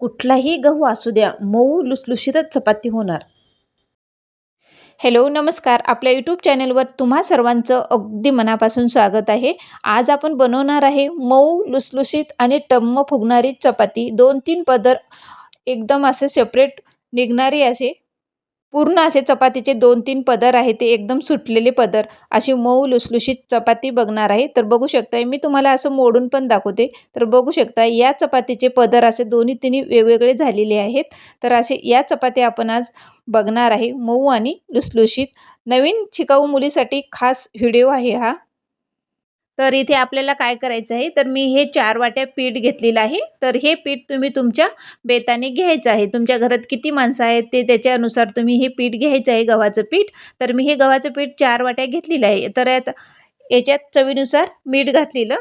कुठलाही गहू असू द्या मऊ लुसलुशीतच चपाती होणार. हॅलो नमस्कार. आपल्या यूट्यूब चॅनलवर तुम्हा सर्वांचं अगदी मनापासून स्वागत आहे. आज आपण बनवणार आहे मऊ लुसलुशीत आणि टम्म फुगणारी चपाती. दोन तीन पदर एकदम असे सेपरेट निघणारी असे. पूर्ण असे चपातीचे दोन तीन पदर आहे ते एकदम सुटलेले पदर. अशी मऊ लुसलुशीत चपाती बघणार आहे. तर बघू शकताय मी तुम्हाला असं मोडून पण दाखवते. तर बघू शकता या चपातीचे पदर असे दोन्ही तिन्ही वेगवेगळे झालेले आहेत. तर असे या चपाती आपण आज बघणार आहे. मऊ आणि लुसलुशीत. नवीन शिकाऊ मुलीसाठी खास व्हिडिओ आहे हा. तर इथे आपल्याला काय करायचं आहे? तर मी हे चार वाट्या पीठ घेतलेलं आहे. तर हे पीठ तुम्ही तुमच्या बेताने घ्यायचं आहे. तुमच्या घरात किती माणसं आहेत ते त्याच्यानुसार तुम्ही हे पीठ घ्यायचं आहे गव्हाचं पीठ. तर मी हे गव्हाचं पीठ चार वाट्या घेतलेलं आहे. तर याच्यात चवीनुसार मीठ घातलेलं.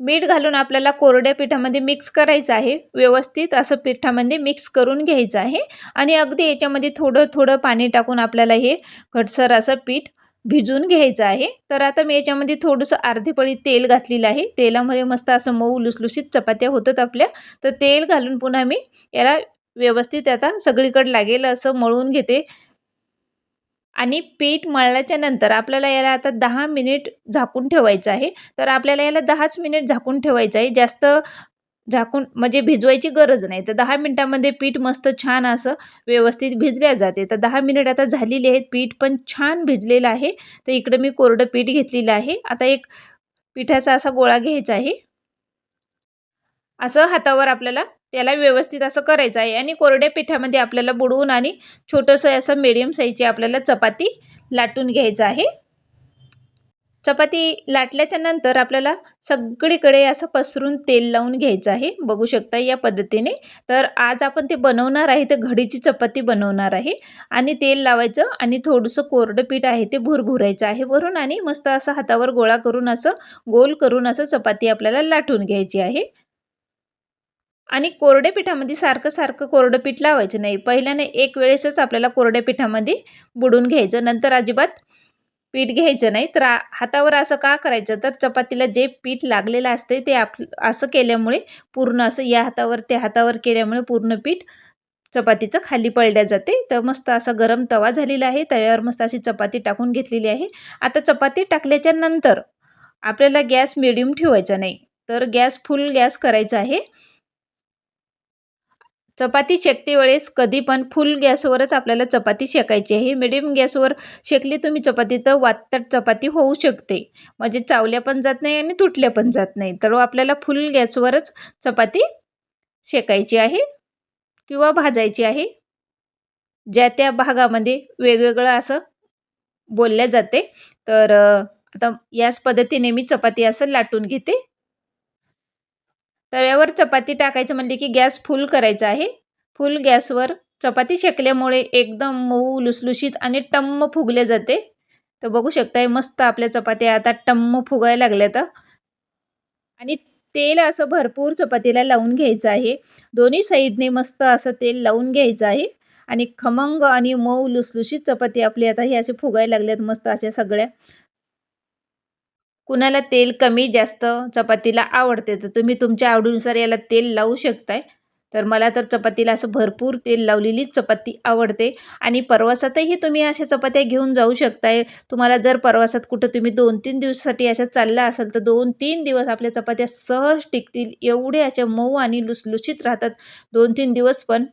मीठ घालून आपल्याला कोरड्या पिठामध्ये मिक्स करायचं आहे. व्यवस्थित असं पिठामध्ये मिक्स करून घ्यायचं आहे. आणि अगदी याच्यामध्ये थोडं थोडं पाणी टाकून आपल्याला हे घटसर असं पीठ भिजून घ्यायचं आहे. तर आता मी याच्यामध्ये थोडंसं अर्धी पळी तेल घातलेलं आहे. तेलामध्ये मस्त असं मऊ लुसलुसीत चपात्या होतात आपल्या. तर तेल घालून पुन्हा मी याला व्यवस्थित आता सगळीकडे लागेल असं मळून घेते. आणि पीठ मळल्याच्या नंतर आपल्याला याला आता दहा मिनिट झाकून ठेवायचं आहे. तर आपल्याला याला दहाच मिनिट झाकून ठेवायचं आहे. जास्त झाकून म्हणजे भिजवायची गरज नाही. तर दहा मिनटामध्ये पीठ मस्त छान असं व्यवस्थित भिजल्या जाते. तर दहा मिनिट आता झालेली आहेत. पीठ पण छान भिजलेलं आहे. तर इकडं मी कोरडं पीठ घेतलेलं आहे. आता एक पिठाचा असा गोळा घ्यायचा आहे. असं हातावर आपल्याला त्याला व्यवस्थित असं करायचं आहे. आणि कोरड्या पिठामध्ये आपल्याला बुडवून आणि छोटंसं असं मीडियम साईजची आपल्याला चपाती लाटून घ्यायचं आहे. चपाती लाटल्याच्या नंतर आपल्याला सगळीकडे असं पसरून तेल लावून घ्यायचं आहे. बघू शकता या पद्धतीने. तर आज आपण ते बनवणार आहे तर घडीची चपाती बनवणार आहे. आणि तेल लावायचं आणि थोडंसं कोरडं पीठ आहे ते भुरभुरायचं आहे वरून आणि मस्त असं हातावर गोळा करून असं गोल करून असं चपाती आपल्याला लाटून घ्यायची आहे. आणि कोरड्या पिठामध्ये सारखं सारखं कोरडं पीठ लावायचं नाही. पहिल्याने एक वेळेसच आपल्याला कोरड्या पिठामध्ये बुडून घ्यायचं. नंतर अजिबात पीठ घ्यायचं नाही तर हातावर असं का करायचं? तर चपातीला जे पीठ लागलेलं असते ते आप असं केल्यामुळे पूर्ण असं या हातावर त्या हातावर केल्यामुळे पूर्ण पीठ चपातीचं खाली पडल्या जाते. तर मस्त असा गरम तवा झालेला आहे. तव्यावर मस्त अशी चपाती टाकून घेतलेली आहे. आता चपाती टाकल्याच्या नंतर आपल्याला गॅस मिडियम ठेवायचा नाही. तर गॅस फुल गॅस करायचा आहे. चपाती शेकते वेळेस कधी पण फुल गॅसवरच आपल्याला चपाती शेकायची आहे. मिडियम गॅसवर शेकली तुम्ही चपाती तर वातट चपाती होऊ शकते. म्हणजे चावल्या पण जात नाही आणि तुटल्या पण जात नाही. तर आपल्याला फुल गॅसवरच चपाती शेकायची आहे किंवा भाजायची आहे. ज्या त्या भागामध्ये वेगवेगळं असं बोलल्या जाते. तर आता याच पद्धतीने मी चपाती असं लाटून घेते. तव्यावर चपाती टाकायचं म्हणले की गॅस फुल करायचा आहे. फुल गॅसवर चपाती शेकल्यामुळे एकदम मऊ लुसलुशीत आणि टम्म फुगले जाते. तर बघू शकताय मस्त आपल्या चपात्या आता टम्म फुगायला लागल्यात आणि तेल असं भरपूर चपातीला लावून घ्यायचं आहे. दोन्ही साईडने मस्त असं तेल लावून घ्यायचं आहे. आणि खमंग आणि मऊ लुसलुशीत चपाती आपली आता हे असे फुगायला लागल्यात मस्त अशा सगळ्या. कुणाला तेल कमी जास्त चपातीला आवडते? तर तुम्ही तुमच्या आवडीनुसार याला तेल लावू शकताय. तर मला तर चपातीला असं भरपूर तेल लावलेलीच चपाती आवडते. आणि प्रवासातही तुम्ही अशा चपात्या घेऊन जाऊ शकताय. तुम्हाला जर प्रवासात कुठं तुम्ही दोन तीन दिवसासाठी अशा चालला असाल तर दोन तीन दिवस आपल्या चपात्या सहज टिकतील. एवढे अशा मऊ आणि लुसलुशीत राहतात. दोन तीन दिवस पण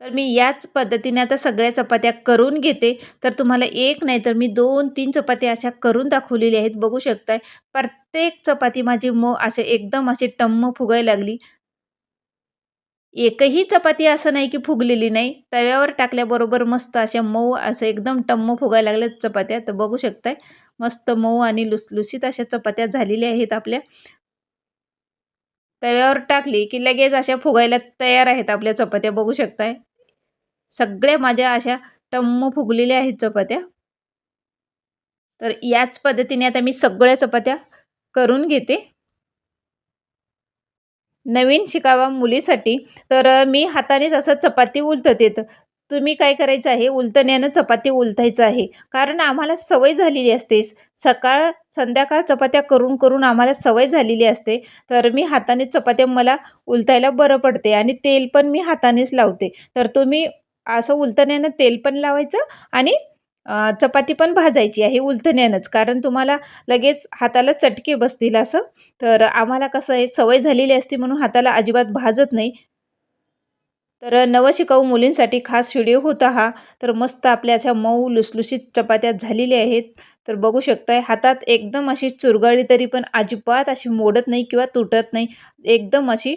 तर मी याच पद्धतीने आता सगळ्या चपात्या करून घेते. तर तुम्हाला एक नाही तर मी दोन तीन चपात्या अशा करून दाखवलेल्या आहेत. बघू शकताय. प्रत्येक चपाती माझी मऊ असे एकदम अशी टम्म फुगायला लागली. एकही चपाती असं नाही की फुगलेली नाही. तव्यावर टाकल्याबरोबर मस्त अशा मऊ असं एकदम टम्म फुगायला लागल्यात चपात्या. तर बघू शकताय. मस्त मऊ आणि लुसलुसीत अशा चपात्या झालेल्या आहेत आपल्या. तव्यावर टाकली की लगेच अशा फुगायला तयार आहेत आपल्या चपात्या. बघू शकताय. सगळ्या माझ्या अशा टम्म फुगलेल्या आहेत चपात्या. तर याच पद्धतीने आता मी सगळ्या चपात्या करून घेते. नवीन शिकावा मुलीसाठी. तर मी हातानेच असं चपाती उलटत येतं तुम्ही काय करायचं आहे? उलटण्यानं चपाती उलथायचं आहे. कारण आम्हाला सवय झालेली असते. सकाळ संध्याकाळ चपात्या करून करून आम्हाला सवय झालेली असते. तर मी हाताने चपात्या मला उलथायला बरं पडते आणि तेल पण मी हातानेच लावते. तर तुम्ही असं उलथण्यानं तेल पण लावायचं आणि चपाती पण भाजायची आहे उलथण्यानंच. कारण तुम्हाला लगेच हाताला चटके बसतील असं. तर आम्हाला कसं आहे सवय झालेली असते म्हणून हाताला अजिबात भाजत नाही. तर नवशिकाऊ मुलींसाठी खास व्हिडिओ होता हा. तर मस्त आपल्या अशा मऊ लुसलुशीत चपात्या झालेल्या आहेत. तर बघू शकताय हातात एकदम अशी चुरगळली तरी पण अजिबात अशी मोडत नाही किंवा तुटत नाही. एकदम अशी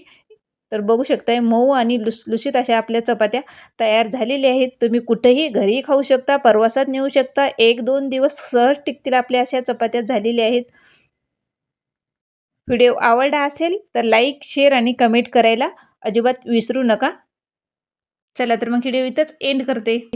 तर बघू शकताय मऊ आणि लुसलुशीत अशा आपल्या चपात्या तयार झालेल्या आहेत. तुम्ही कुठेही घरी खाऊ शकता प्रवासात नेऊ शकता. एक दोन दिवस सहज टिकतील आपल्या अशा चपात्या झालेल्या आहेत. व्हिडिओ आवडला असेल तर लाईक शेअर आणि कमेंट करायला अजिबात विसरू नका. चला तर मग व्हिडिओ इथंच एंड करते.